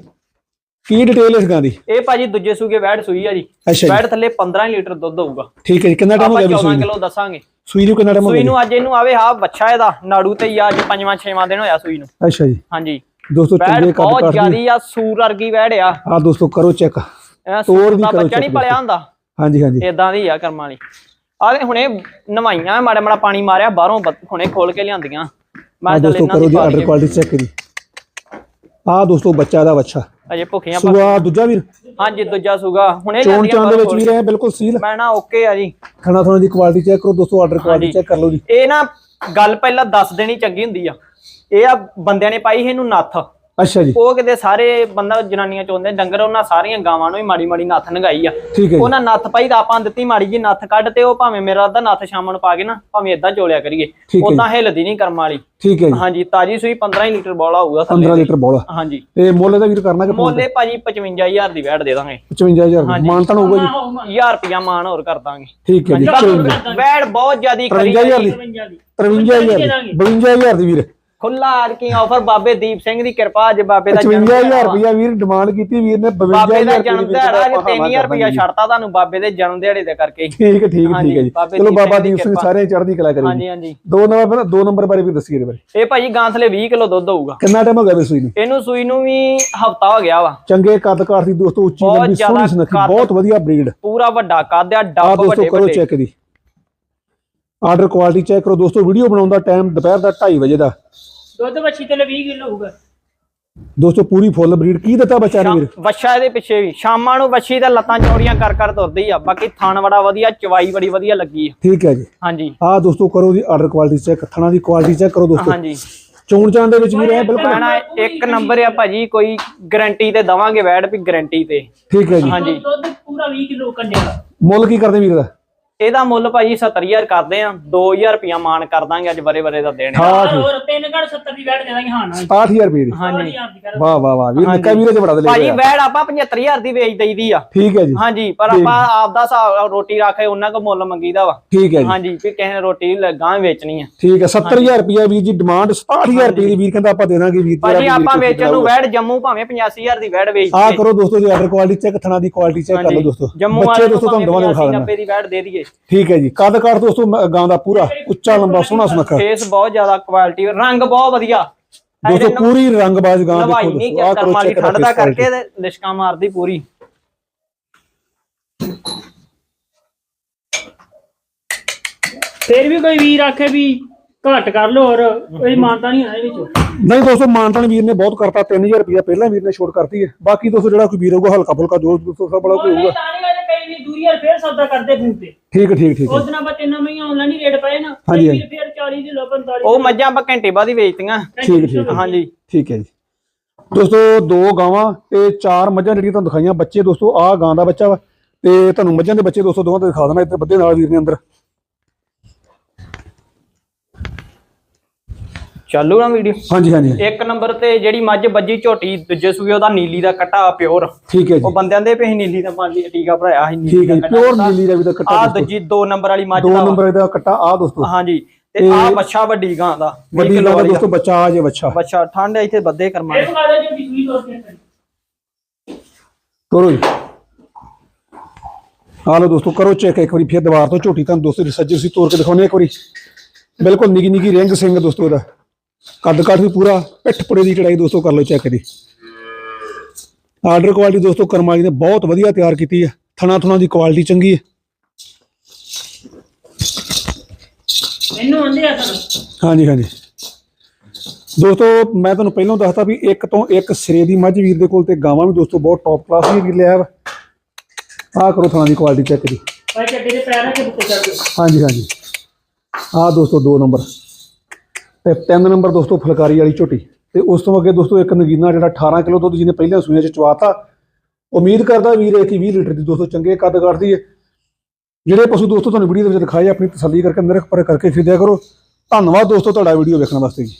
ਕੀ ਡਿਟੇਲ ਇਸ ਗਾਂ ਦੀ? ਇਹ ਭਾਜੀ ਦੂਜੇ ਸੂਗੇ ਵੈੜ ਸੂਈ ਆ ਜੀ। ਅੱਛਾ ਜੀ। ਵੈੜ ਥੱਲੇ 15 ਲੀਟਰ ਦੁੱਧ ਹੋਊਗਾ। ਠੀਕ ਹੈ ਜੀ ਕਿੰਨਾ ਟਾਈਮ ਹੋ ਆਪਾਂ ਗਿਆ ਵੀ ਸੂਈ 14 ਨੂੰ? ਕਿਲੋ ਦੱਸਾਂਗੇ। ਸੂਈ ਨੂੰ ਕਿੰਨਾ ਟਾਈਮ ਹੋ ਸੂਈ ਗਿਆ ਨੂੰ ਅੱਜ ਇਹਨੂੰ ਆਵੇ ਹਾਂ ਬੱਚਾ ਇਹਦਾ ਨਾੜੂ ਤੇ ਹੀ ਆ ਅੱਜ ਪੰਜਵਾਂ ਛੇਵਾਂ ਦਿਨ ਹੋਇਆ ਸੂਈ ਨੂੰ। ਜੀ? ਅੱਛਾ ਜੀ। ਹਾਂਜੀ। ਦੋਸਤੋ ਵੈੜ ਚੰਗੇ ਕੱਦ ਬਹੁਤ ਜ਼ਿਆਦੀ ਆ ਸੂਰ ਵਰਗੀ ਵੈੜ ਆ। ਆ ਦੋਸਤੋ ਕਰੋ ਚੈੱਕ ਇਹ ਸੂਰ ਦਾ ਕਰੋ ਬੱਚਾ ਨਹੀਂ check ਪਲਿਆ ਹੁੰਦਾ। ਹਾਂਜੀ ਹਾਂਜੀ। ਇਦਾਂ ਦੀ ਆ ਕਰਮਾਂ ਵਾਲੀ। ਆ ਹੁਣੇ ਨਵਾਈਆਂ ਮਾੜਾ ਮਾੜਾ ਪਾਣੀ ਮਾਰਿਆ ਬਾਹਰੋਂ ਬ- ਹੁਣੇ ਖੋਲ ਕੇ ਲਿਆਂਦੀਆਂ। ਆ ਮੈਂ ਦੋਸਤੋ ਇਹਨਾਂ ਕਰੋ ਦੀ ਜੀ ਪਾ ਆਰਡਰ। ਕੁਆਲਿਟੀ ਚੈੱਕ ਕਰੀ ਆ ਦੋਸਤੋ ਬੱਚਾ ਦਾ ਬੱਚਾ। ਅਜੇ ਭੁੱਖੀਆਂ ਸੂਆ ਦੂਜਾ ਵੀਰ? ਹਾਂਜੀ ਦੂਜਾ ਸੂਗਾ। ਹੁਣੇ ਚੋਣ ਚਾਂ ਦੇ ਵਿੱਚ ਬਾਹਰੋਂ ਵੀ ਰਹੇ ਬਿਲਕੁਲ ਸੀਲ ਮੈਂ ਨਾ ਓਕੇ ਆ ਜੀ। ਖਾਣਾ ਥੋੜਾ ਦੀ ਕੁਆਲਿਟੀ ਚੈੱਕ ਕਰੋ ਦੋਸਤੋ ਆਰਡਰ ਕੁਆਲਿਟੀ। ਚੈੱਕ ਕਰ ਲਓ ਜੀ। ਇਹ ਨਾ ਗੱਲ ਪਹਿਲਾਂ ਦੱਸ ਦੇਣੀ ਚੰਗੀ ਹੁੰਦੀ ਆ। ਇਹ ਆ ਬੰਦਿਆਂ ਨੇ ਪਾਈ ਇਹਨੂੰ ਨੱਥ। ਅੱਛਾ ਜੀ। ਉਹ ਕਿਤੇ ਸਾਰੇ ਬੰਦਾ ਜਨਾਨੀਆਂ ਚਾਹੁੰਦੇ ਡੰਗਰ ਉਹਨਾਂ ਸਾਰੀਆਂ ਗਾਵਾਂ ਨੂੰ ਹੀ ਮਾੜੀ ਮਾੜੀ ਨੱਥ ਨਗਾਈ ਆ। ਠੀਕ ਹੈ ਜੀ। ਉਹਨਾਂ ਨੱਥ ਪਾਈ ਤਾਂ ਆਪਾਂ ਦਿੱਤੀ ਮਾੜੀ ਜੀ ਨੱਥ ਕੱਢ ਤੇ ਉਹ ਭਾਵੇਂ ਮੇਰਾ ਅੱਧਾ ਨੱਥ ਸ਼ਾਮ ਨੂੰ ਪਾ ਕੇ ਨਾ ਭਾਵੇਂ ਇਦਾਂ ਚੋਲਿਆ ਕਰੀਏ। ਉਦਾਂ ਹਿੱਲਦੀ ਨਹੀਂ ਕਰਮ ਵਾਲੀ। ਠੀਕ ਹੈ ਜੀ। ਹਾਂਜੀ ਤਾਜੀ ਸੂਈ 15 ਲੀਟਰ ਬੋਲਾ ਹੋਊਗਾ 15 ਥੱਲੇ ਲੀਟਰ ਬੋਲਾ ਹਾਂਜੀ। ਤੇ ਮੁੱਲ ਦਾ ਵੀਰ ਕਰਨਾ ਕਿ ਮੋਲੇ ਭਾਜੀ 55000 ਦੀ ਵੈਟ ਦੇ ਦਾਂਗੇ। 55000 ਮਾਨਤਨ ਹੋਊਗਾ ਜੀ। 1000 ਰੁਪਿਆ ਮਾਨ ਹੋਰ ਕਰ ਦਾਂਗੇ। ਠੀਕ ਹੈ ਜੀ 54 ਵੈਟ ਬਹੁਤ ਜ਼ਿਆਦੀ ਖਰੀ 55000 ਦੀ। 53000 ਦੀ। 52000 ਦੀ ਵੀਰ। ਖੁੱਲਾ ਆਰਕੀ ਆਫਰ ਬਾਬੇ ਦੀਪ ਸਿੰਘ ਦੀ ਕਿਰਪਾ ਅੱਜ ਬਾਬੇ ਦਾ ਜਨਮ 55000 ਦਿਹਾੜਾ ਵਾ। ਰੁਪਇਆ ਵੀਰ ਡਿਮਾਂਡ ਕੀਤੀ ਵੀਰ ਨੇ ਬਾਬੇ 52000 ਦਾ ਰੁਪਏ ਜਨਮ ਦਿਹਾੜਾ ਅੱਜ 3000 ਰੁਪਇਆ ਛੱਡਤਾ ਤੁਹਾਨੂੰ ਬਾਬੇ ਦੇ ਜਨਮ ਦਿਹਾੜੇ ਦੇ ਕਰਕੇ। ਠੀਕ ਠੀਕ ਠੀਕ ਹੈ ਜੀ। ਬਾਬੇ ਚਲੋ ਬਾਬਾ ਦੀ ਦੀਪ ਸਿੰਘ। ਸਾਰੇ ਚੜ੍ਹਦੀ ਕਲਾ ਕਰੇ ਹਾਂਜੀ ਹਾਂਜੀ। ਦੋ ਨੰਬਰ ਪਹਿਲਾਂ ਦੋ ਨੰਬਰ ਬਾਰੇ ਵੀ ਦੱਸੀਏ ਇਹਦੇ ਬਾਰੇ। ਇਹ ਭਾਜੀ ਗਾਂ ਥਲੇ 20 ਕਿਲੋ ਦੁੱਧ ਹੋਊਗਾ। ਕਿੰਨਾ ਟਾਈਮ ਹੋ ਗਿਆ ਵੀ ਸੂਈ ਨੂੰ? ਇਹਨੂੰ ਸੂਈ ਨੂੰ ਵੀ ਹਫਤਾ ਹੋ ਗਿਆ ਵਾ। ਚੰਗੇ ਕੱਦ ਕਾਰ ਦੀ ਦੋਸਤੋ ਉੱਚੀ ਲੰਬੀ ਸੋਹਣੀ ਸੁਨੱਖੀ। ਬਹੁਤ ਵਧੀਆ ਬਰੀਡ ਪੂਰਾ ਵੱਡਾ ਕੱਦ ਆ ਡੱਬ ਦੋਸਤੋ ਵੱਡੇ ਕਰੋ ਵੱਡੇ। ਚੈੱਕ ਦੀ ਆਰਡਰ ਕੁਆਲਿਟੀ ਚੈੱਕ ਕਰੋ ਦੋਸਤੋ ਵੀਡੀਓ ਬਣਾਉਣ ਦਾ ਟਾਈਮ ਦੁਪਹਿਰ ਦਾ 2:30 ਵਜੇ ਦਾ। ਦੁੱਧ ਬੱਚੀ ਤੇ 20 ਕਿਲੋ ਹੋਊਗਾ। ਦੋਸਤੋ ਪੂਰੀ ਫੁੱਲ ਬਰੀਡ ਕੀ ਦਿੱਤਾ ਬੱਚਾ ਨੇ ਵੀਰ? ਵੱਛਾ ਇਹਦੇ ਪਿੱਛੇ ਵੀ। ਸ਼ਾਮਾਂ ਨੂੰ ਵੱਛੀ ਤੇ ਲੱਤਾਂ ਚੌੜੀਆਂ ਕਰ ਕਰ ਤੁਰਦੀ ਆ। ਬਾਕੀ ਥਣ ਬੜਾ ਵਧੀਆ ਚਵਾਈ ਬੜੀ ਵਧੀਆ ਲੱਗੀ ਆ। ਠੀਕ ਹੈ ਜੀ। ਹਾਂਜੀ। ਆ ਦੋਸਤੋ ਕਰੋ ਜੀ ਆਰਡਰ ਕੁਆਲਿਟੀ ਚੈੱਕ ਥਣਾ ਦੀ ਕੁਆਲਿਟੀ ਚੈੱਕ ਕਰੋ ਦੋਸਤੋ। ਹਾਂਜੀ। ਚੋਣ ਚਾਣ ਦੇ ਵਿੱਚ ਵੀ ਰਹੇ ਬਿਲਕੁਲ। ਕਹਿਣਾ ਇੱਕ ਨੰਬਰ ਆ ਭਾਜੀ ਕੋਈ ਗਾਰੰਟੀ ਤੇ ਦਵਾਂਗੇ ਵੈਡ ਵੀ ਗਾਰੰਟੀ ਤੇ। ਠੀਕ ਹੈ ਜੀ। ਹਾਂਜੀ। ਦੁੱਧ ਪੂਰਾ 20 ਕਿਲੋ ਕੰਡੇ ਦਾ ਮੁੱਲ ਕੀ ਕਰਦੇ ਵੀਰ ਦਾ? ਇਹਦਾ ਮੁੱਲ ਭਾਜੀ 70000 ਕਰਦੇ ਆ 2000 ਰੁਪਿਆ ਮਾਨ ਕਰ ਦਾਂਗੇ ਅੱਜ ਬਰੇ ਬਰੇ ਦਾ ਦੇਣ ਹਾਂ ਹੋਰ ਹੋਰ ਤਿੰਨ ਘੜ 70 ਦੀ ਵੈਟ ਦੇ ਦਾਂਗੇ ਹਾਂ ਨਾ 68000 ਰੁਪਏ ਦੀ। ਹਾਂਜੀ। ਵਾਹ ਵਾਹ ਵਾਹ ਵੀਰ ਨਿੱਕਾ ਵੀਰੇ ਤੇ ਬੜਾ ਦੇ ਲੈ ਭਾਜੀ। ਵੈਡ ਆਪਾਂ 75000 ਦੀ ਵੇਚ ਦਈਦੀ ਆ। ਠੀਕ ਹੈ ਜੀ। ਹਾਂਜੀ ਪਰ ਆਪਾਂ ਆਪਦਾ ਹਿਸਾਬ ਰੋਟੀ ਰੱਖੇ ਉਹਨਾਂ ਕੋ ਮੁੱਲ ਮੰਗੀਦਾ ਵਾ। ਠੀਕ ਹੈ ਜੀ। ਹਾਂਜੀ ਵੀ ਕਿਸੇ ਨੇ ਰੋਟੀ ਗਾਂ ਵੇਚਣੀ ਆ। ਠੀਕ ਹੈ 70000 ਰੁਪਏ ਵੀਰ ਜੀ ਡਿਮਾਂਡ 67000 ਰੁਪਏ ਦੀ ਵੀਰ ਕਹਿੰਦਾ ਆਪਾਂ ਦੇ ਦਾਂਗੇ ਵੀਰ ਭਾਜੀ ਆਪਾਂ ਵੇਚਣ ਨੂੰ ਵੈਡ ਜੰਮੂ ਭਾਵੇਂ 85000 ਦੀ ਵੈਡ ਵੇਚ ਆ ਕਰੋ ਦੋਸਤੋ ਜੀ ਆਰਡਰ ਕੁਆਲਿਟੀ ਚੈੱਕ ਥਣਾ ਦੀ ਕੁਆਲਿਟੀ ਚੈੱਕ ਕਰ ਲਓ ਦੋਸਤੋ। ਜੰਮੂ ਬੱਚੇ ਵਾਲੇ ਦੋਸਤੋ ਤੁਹਾਨੂੰ ਦਵਾਂ ਦਿਖਾ ਦਿੰਦਾ 90 ਦੀ ਵੈਡ ਦੇ ਦਈਏ। ਠੀਕ ਹੈ ਜੀ। ਕੱਦ ਕਾਰ ਦੋਸਤੋ ਮ- ਗਾਂ ਦਾ ਪੂਰਾ। ਉੱਚਾ ਲੰਬਾ ਸੋਹਣਾ ਸੁਨੱਖਾ। ਫੇਸ ਬਹੁਤ ਜ਼ਿਆਦਾ ਕੁਆਲਿਟੀ ਰੰਗ ਬਹੁਤ ਵਧੀਆ। ਦੋਸਤੋ ਪੂਰੀ ਰੰਗਬਾਜ਼ ਗਾਂ ਨਵਾਈ ਦੇਖੋ ਨਹੀਂ ਦੋਸਤੋ ਆ ਕਰੋ ਵਾਲੀ ਚੈੱਕ ਠੰਡ ਦਾ ਕਰਕੇ ਤੇ ਲਿਸ਼ਕਾਂ ਮਾਰਦੀ ਪੂਰੀ। ਫੇਰ ਵੀ ਕੋਈ ਵੀਰ ਆਖੇ ਵੀ ਘੱਟ ਕਰ ਲੋ ਹੋਰ ਕੋਈ ਮਾਨਤਾ ਨਹੀਂ ਹੈ ਵਿੱਚ। ਨਹੀਂ ਦੋਸਤੋ ਮਾਨਤਨ ਵੀਰ ਨੇ ਬਹੁਤ ਕਰਤਾ। 3000 ਰੁਪਏ ਪਹਿਲਾਂ ਵੀਰ ਨੇ ਛੋਟ ਕਰਤੀ ਹੈ। ਬਾਕੀ ਦੋਸਤੋ ਜਿਹੜਾ ਕੋਈ ਵੀਰ ਹੋਊਗਾ ਹਲਕਾ ਫੁਲਕਾ ਜੋ ਦੋਸਤੋ ਸਭ ਬੜਾ ਕੋਈ ਹੋਊਗਾ। ਤਾਂ ਵੀ ਦੂਰੀ ਵਾਲ ਫੇਰ ਸੌਦਾ ਕਰਦੇ ਫੋਨ ਤੇ। ਠੀਕ ਹੈ ਠੀਕ ਠੀਕ ਹੈ। ਉਸ ਦਿਨ ਆਪਾਂ ਤਿੰਨ ਮਹੀਨੇ ਆਨਲਾਈਨ ਹੀ ਰੇਟ ਪਏ ਨਾ। ਹਾਂਜੀ, ਕਈ ਵੀਰ ਫੇਰ 40 ਦੀ ਲੋ 45 ਉਹ ਮੱਝਾਂ ਆਪਾਂ ਘੰਟੇ ਬਾਅਦ ਹੀ ਵੇਚਤੀਆਂ। ਠੀਕ ਠੀਕ ਹਾਂਜੀ। ਠੀਕ ਹੈ ਜੀ। ਦੋਸਤੋ ਦੋ ਗਾਵਾਂ ਤੇ ਚਾਰ ਮੱਝਾਂ ਜਿਹੜੀਆਂ ਤੁਹਾਨੂੰ ਦਿਖਾਈਆਂ। ਬੱਚੇ ਦੋਸਤੋ ਆਹ ਗਾਂ ਦਾ ਬੱਚਾ ਵਾ। ਤੇ ਤੁਹਾਨੂੰ ਮੱਝਾਂ ਦੇ ਬੱਚੇ ਦੋਸਤੋ ਦੋਵਾਂ ਦੇ ਦਿਖਾ ਦੇਣਾ ਇੱਧਰ ਬੱਦੇ ਨਾਲ ਵੀਰ ਨੇ ਅੰਦਰ। ਚਾਲੂ ਨਾ ਵੀਡੀਓ ਹਾਂਜੀ ਹਾਂਜੀ। ਇੱਕ ਨੰਬਰ ਤੇ ਜਿਹੜੀ ਮੱਝ ਵੱਜੀ ਝੋਟੀ ਦੂਜੇ ਸੂਏ ਉਹਦਾ ਨੀਲੀ ਦਾ ਕੱਟਾ ਪਿਓਰ ਠੀਕ ਹੈ ਜੀ। ਉਹ ਬੰਦਿਆਂ ਦੇ ਪੇ ਨੀਲੀ ਦਾ ਪਾਣੀ ਟੀਕਾ ਭਰਾਇਆ ਸੀ ਠੀਕ ਹੈ ਪਿਓਰ ਨੀਲੀ ਦਾ ਵੀ ਦਾ ਆ ਕੱਟਾ ਦੋਸਤੋ। ਦੂਜੀ ਦੋ ਨੰਬਰ ਵਾਲੀ ਮੱਝ ਦੋ ਦਾ ਵਾ। ਨੰਬਰ ਇਹਦਾ ਕੱਟਾ ਆ ਦੋਸਤੋ। ਹਾਂਜੀ ਤੇ ਆ ਬੱਛਾ ਵੱਡੀ ਗਾਂ ਦਾ ਵੱਡੀ ਗਾਂ ਦਾ ਦੋਸਤੋ ਬੱਚਾ ਆ ਜੇ ਬੱਚਾ ਬੱਛਾ ਠੰਡ ਹੈ ਇੱਥੇ ਬੱਦੇ ਕਰਮਾ ਦੋ। ਤੋਰ ਜੀ। ਆ ਲਓ ਦੋਸਤੋ ਕਰੋ ਚੈੱਕ ਇੱਕ ਵਾਰੀ ਫਿਰ ਦੁਬਾਰਾ ਤੋਂ ਝੋਟੀ ਤੁਹਾਨੂੰ ਦੋਸਤੋ ਸੱਜੇ ਸੀ ਤੋੜ ਕੇ ਦਿਖਾਉਣੇ ਇੱਕ ਵਾਰੀ। ਬਿਲਕੁਲ ਨਿੱਕੀ ਨਿੱਕੀ ਰਿੰਗ ਸਿੰਘ ਦੋਸਤੋ ਦਾ ਕੱਦ ਕੱਟ ਵੀ ਪੂਰਾ ਪਿੱਠ ਪੁੜੇ ਦੀ ਚੜਾਈ ਦੋਸਤੋ ਕਰ ਲਓ ਚੈੱਕ ਦੀ ਆਰਡਰ ਕੁਆਲਿਟੀ ਦੋਸਤੋ ਕਰਮਾਲੀ ਨੇ ਬਹੁਤ ਵਧੀਆ ਤਿਆਰ ਕੀਤੀ ਹੈ। ਥਣਾ ਥਣਾ ਦੀ ਕੁਆਲਿਟੀ ਚੰਗੀ ਹੈ। ਇਹਨੂੰ ਆਂਦੇ ਆ ਸਾਨੂੰ ਹਾਂਜੀ ਹਾਂਜੀ। ਦੋਸਤੋ ਮੈਂ ਤੁਹਾਨੂੰ ਪਹਿਲਾਂ ਦੱਸਤਾ ਵੀ ਇੱਕ ਤੋਂ ਇੱਕ ਸਿਰੇ ਦੀ ਮੱਝ ਵੀਰ ਦੇ ਕੋਲ ਤੇ ਗਾਵਾਂ ਵੀ ਦੋਸਤੋ ਬਹੁਤ ਟੌਪ ਕਲਾਸ ਦੀ ਵੀਰ ਲਿਆ ਵਾ ਆਹ ਕਰੋ ਥਣਾ ਦੀ ਕੁਆਲਿਟੀ ਚੈੱਕ ਦੀ ਭਾਈ ਚੱਡੇ ਦੇ ਪੈਰਾਂ 'ਚ ਬੁੱਕੇ ਚੜ ਗਏ ਹਾਂਜੀ ਹਾਂਜੀ। ਆਹ ਦੋਸਤੋ 2 ਨੰਬਰ ਤੇ 3 ਨੰਬਰ ਦੋਸਤੋ ਫੁਲਕਾਰੀ ਵਾਲੀ ਝੋਟੀ। ਤੇ ਉਸ ਤੋਂ ਅੱਗੇ ਦੋਸਤੋ ਇੱਕ ਨਗੀਨਾ ਜਿਹੜਾ 18 ਕਿਲੋ ਦੁੱਧ ਜਿਹਨੇ ਪਹਿਲਾਂ ਸੂਈਆਂ ਚ ਚਵਾਤਾ। ਉਮੀਦ ਕਰਦਾ ਵੀਰ ਇਹ ਕਿ 20 ਲੀਟਰ ਦੀ ਦੋਸਤੋ ਚੰਗੇ ਕੱਦ ਕੱਢਦੀ ਹੈ ਜਿਹੜੇ ਪਸ਼ੂ ਦੋਸਤੋ ਤੁਹਾਨੂੰ ਵੀਡੀਓ ਦੇ ਵਿੱਚ ਦਿਖਾਏ ਆਪਣੀ ਤਸੱਲੀ ਕਰਕੇ ਨਿਰਖ ਪਰ ਕਰਕੇ ਖਰੀਦਿਆ ਕਰੋ। ਧੰਨਵਾਦ ਦੋਸਤੋ ਤੁਹਾਡਾ ਵੀਡੀਓ ਵੇਖਣ ਵਾਸਤੇ ਜੀ।